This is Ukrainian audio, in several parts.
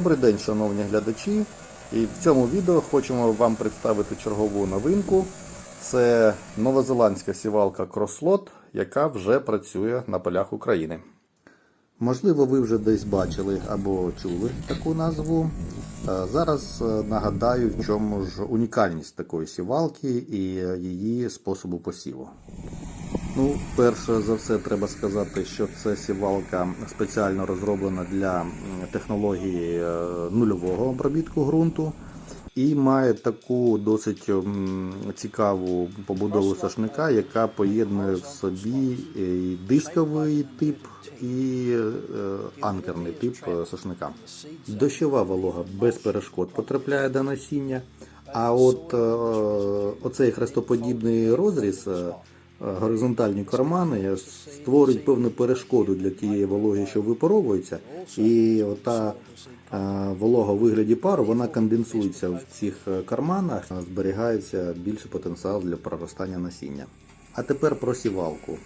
Добрий день, шановні глядачі. І в цьому відео хочемо вам представити чергову новинку. Це новозеландська сівалка Crosslot, яка вже працює на полях України. Можливо, ви вже десь бачили або чули таку назву. Е, Зараз е, нагадаю, в чому ж унікальність такої сівалки і її способу посіву. Ну, перше за все, треба сказати, що це сівалка спеціально розроблена для технології е, нульового обробітку ґрунту і має таку досить цікаву побудову сошника, яка поєднує в собі і дисковий тип, і е, анкерний тип е, сошника. Дощова волога без перешкод потрапляє до насіння. А от е, оцей хрестоподібний розріз, е, горизонтальні кармани створюють певну перешкоду для тієї вологи, що випаровується, і ота е, волога у вигляді пару вона конденсується в цих е, карманах, зберігається більший потенціал для проростання насіння. А тепер про сівалку.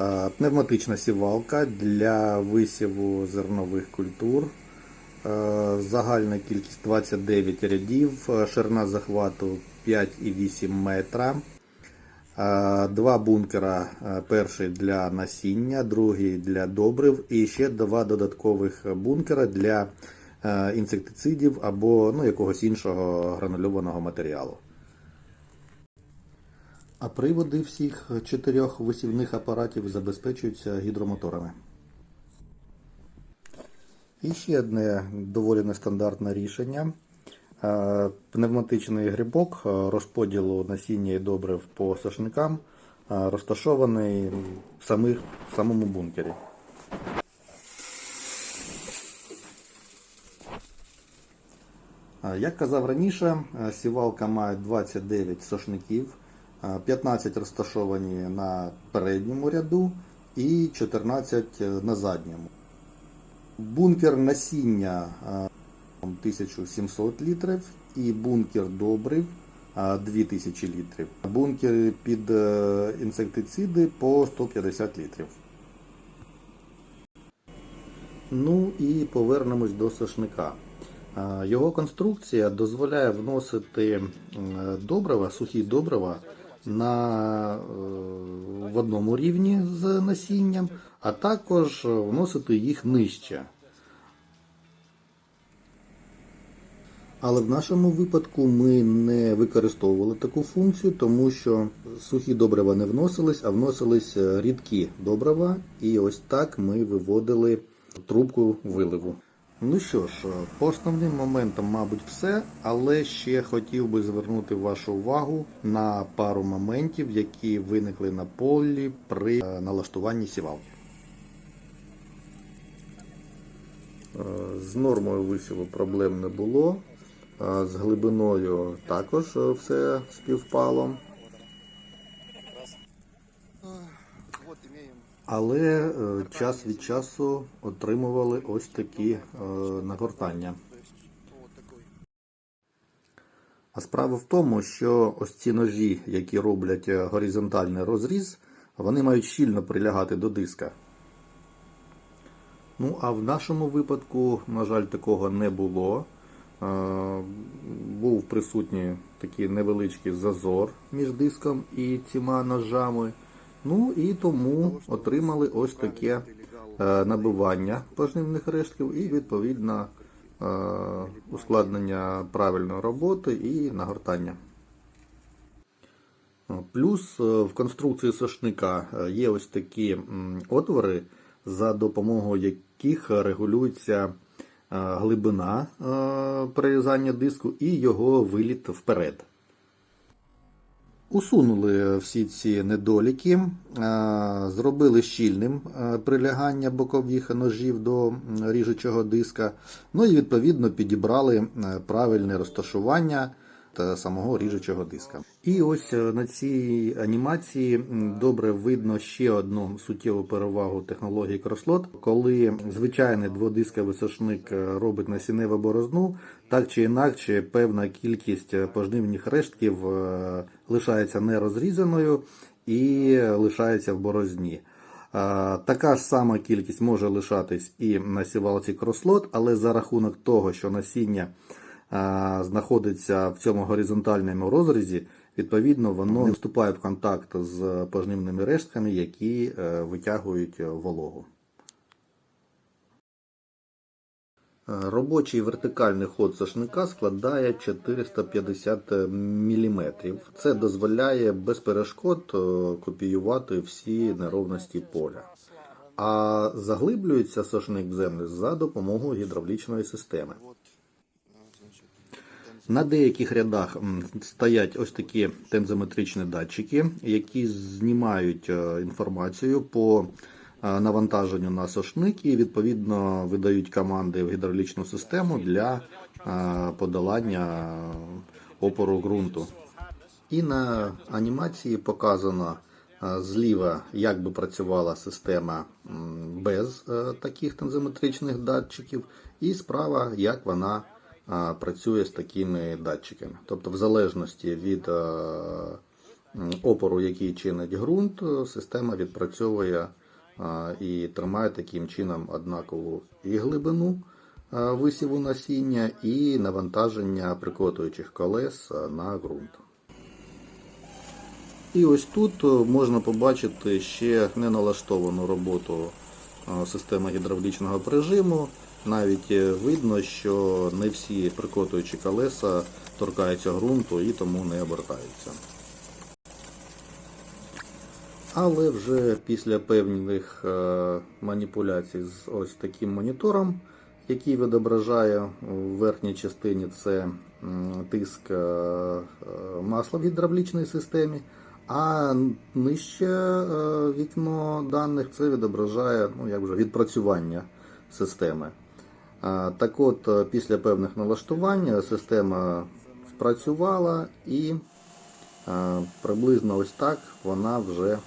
Е, Пневматична сівалка для висіву зернових культур. Е, Загальна кількість 29 рядів, е, ширина захвату 5,8 метра. Е, Два бункера. е, Перший для насіння, другий для добрив і ще два додаткових бункера для е, інсектицидів або ну, якогось іншого гранульованого матеріалу. А приводи всіх чотирьох висівних апаратів забезпечуються гідромоторами. І ще одне доволі нестандартне рішення. Е, Пневматичний грибок е, розподілу насіння і добрив по сошникам е, розташований в, самих, в самому бункері. Як казав раніше, сівалка має 29 сошників, е, 15 розташовані на передньому ряду і 14 на задньому. Бункер насіння 1700 літрів і бункер добрив е, 2000 літрів. Бункер під е, інсектициди по 150 літрів. Ну і повернемось до сошника. Е, Його конструкція дозволяє вносити добрива, сухі добрива на, е, в одному рівні з насінням, а також вносити їх нижче. Але в нашому випадку ми не використовували таку функцію, тому що сухі добрива не вносились, а вносились е, рідкі добрива, і ось так ми виводили трубку виливу. Ну що ж, е, по основним моментам, мабуть, все, але ще хотів би звернути вашу увагу на пару моментів, які виникли на полі при е, налаштуванні сівалки. З нормою висіву проблем не було. З глибиною також е, все співпало. Але е, час від часу отримували ось такі е, нагортання. А справа в тому, що ось ці ножі, які роблять горизонтальний розріз, вони мають щільно прилягати до диска. Ну, а в нашому випадку, на жаль, такого не було. Е, Був присутній такий невеличкий зазор між диском і цими ножами. Ну і тому отримали ось таке е, набивання пожнивних рештків і відповідно е, ускладнення правильної роботи і нагортання. Плюс в конструкції сошника є ось такі отвори, за допомогою яких регулюється глибина е, прорізання диску і його виліт вперед. Усунули всі ці недоліки, е, зробили щільним е, прилягання бокових ножів до ріжучого диска, ну і відповідно підібрали е, правильне розташування самого ріжучого диска. І ось е, на цій анімації добре видно ще одну суттєву перевагу технології Crosslot, коли звичайний дводисковий сошник е, робить насінневу борозну, так чи інакше певна кількість е, пожнивних рештків лишається нерозрізаною і лишається в борозні. Така ж сама кількість може лишатись і на сівалці крослот, але за рахунок того, що насіння знаходиться в цьому горизонтальному розрізі, відповідно, воно не вступає в контакт з пожнивними рештками, які е, витягують вологу. Е, Робочий вертикальний ход сошника складає 450 мм. Це дозволяє без перешкод е, копіювати всі неровності поля. А заглиблюється сошник в землю за допомогою гідравлічної системи. На деяких рядах стоять ось такі тензометричні датчики, які знімають е, інформацію по е, навантаженню на сошник і відповідно видають команди в гідравлічну систему для е, подолання опору ґрунту. І на анімації показано зліва, як би працювала система без таких тензометричних датчиків, і справа, як вона працює з такими датчиками. Тобто, в залежності від е, опору, який чинить ґрунт, система відпрацьовує і тримає таким чином однакову і глибину висіву насіння, і навантаження прикотуючих колес на ґрунт. І ось тут е, можна побачити ще неналаштовану роботу е, системи гідравлічного прижиму. Навіть е, видно, що не всі прикотуючі колеса торкаються ґрунту і тому не обертаються. Але вже після певних е, маніпуляцій з ось таким монітором, який відображає в верхній частині це тиск е, масла в гідравлічній системі, а нижче вікно даних це відображає ну, як вже, відпрацювання системи. Е, Так от, е, після певних налаштувань система спрацювала і е, приблизно ось так вона вже е,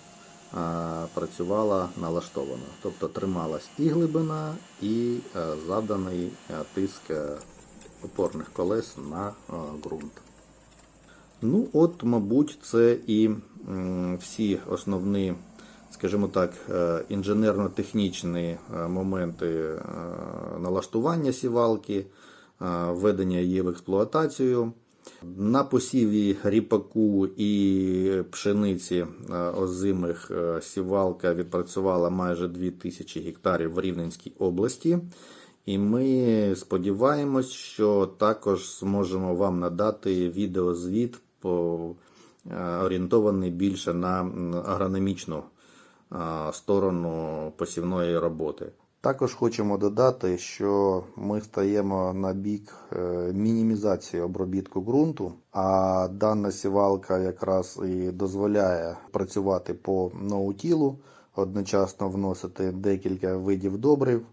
працювала налаштовано. Тобто трималась і глибина, і е, заданий е, тиск е, опорних колес на е, ґрунт. Ну, от, мабуть, це і всі основні, скажімо так, е, інженерно-технічні е, моменти е, налаштування сівалки, введення її в експлуатацію. На посіві ріпаку і пшениці озимих сівалка відпрацювала майже 2000 гектарів в Рівненській області. І ми сподіваємось, що також зможемо вам надати відеозвіт орієнтований більше на агрономічну сторону посівної роботи. Також хочемо додати, що ми стаємо на бік е, мінімізації обробітку ґрунту, а дана сівалка якраз і дозволяє працювати по ноутілу, одночасно вносити декілька видів добрив.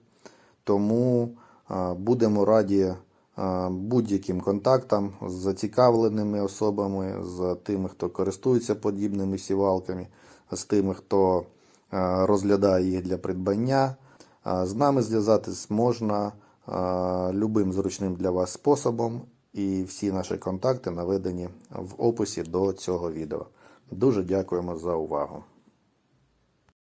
Тому е, будемо раді е, будь-яким контактам з зацікавленими особами, з тими, хто користується подібними сівалками, з тими, хто е, розглядає їх для придбання. Е, З нами зв'язатись можна е, любим зручним для вас способом, і всі наші контакти наведені в описі до цього відео. Дуже дякуємо за увагу.